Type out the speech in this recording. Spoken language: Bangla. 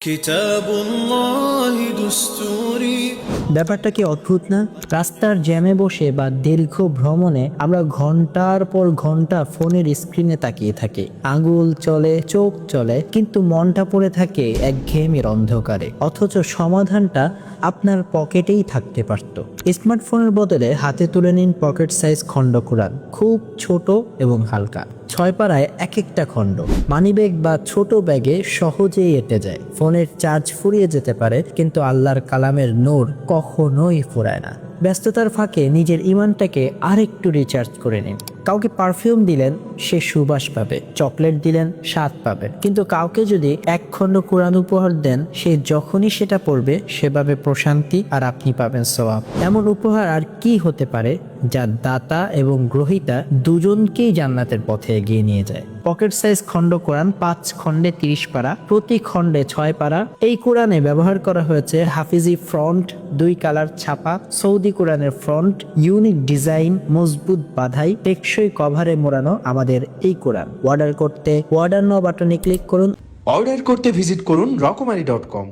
كتاب الله دستوري ব্যাপারটা কি অদ্ভুত না? রাস্তার জ্যামে বসে বা দীর্ঘ ভ্রমণে আমরা ঘণ্টার পর ঘণ্টা ফোনের স্ক্রিনে তাকিয়ে থাকি। আঙুল চলে, চোখ চলে, কিন্তু মনটা পড়ে থাকে এক ঘেমের অন্ধকারে। অথচ সমাধানটা আপনার পকেটেই থাকতে পারত। স্মার্টফোনের বদলে হাতে তুলে নিন পকেট সাইজ খণ্ড কোরআন খুব ছোট এবং হালকা। ছয় পাড়ায় এক একটা খণ্ড। মানিব্যাগ বা ছোট ব্যাগে সহজেই এঁটে যায়। ফোনের চার্জ ফুরিয়ে যেতে পারে, কিন্তু আল্লাহর কালামের নূর কখনোই ফুরায় না। ব্যস্ততার ফাঁকে নিজের ইমানটাকে আরেকটু রিচার্জ করে নিন। কাউকে পারফিউম দিলেন, সে সুবাস পাবে। চকলেট দিলেন, স্বাদ পাবে কিন্তু কাউকে যদি এক খণ্ড কোরআন উপহার দেন, সে যখনই সেটা পড়বে, সেভাবে প্রশান্তি আর আপনি পাবেন সবাব এমন উপহার আর কি হতে পারে? যা দাতা এবং গ্রহিতা দুজনকেই জান্নাতের পথে এগিয়ে নিয়ে যায়। পকেট সাইজ খণ্ড কোরআন পাঁচ খণ্ডে তিরিশ পারা, প্রতি খণ্ডে ছয় পারা। এই কোরআনে ব্যবহার করা হয়েছে হাফিজি ফ্রন্ট, দুই কালার ছাপা, সৌদি কোরআনের ফ্রন্ট, ইউনিক ডিজাইন, মজবুত বাধাই, টেকসই কভারে মোড়ানো আমাদের এই কোরআন। অর্ডার করতে অর্ডার ন বাটনে ক্লিক করুন। অর্ডার করতে ভিজিট করুন রকমারি ডট কম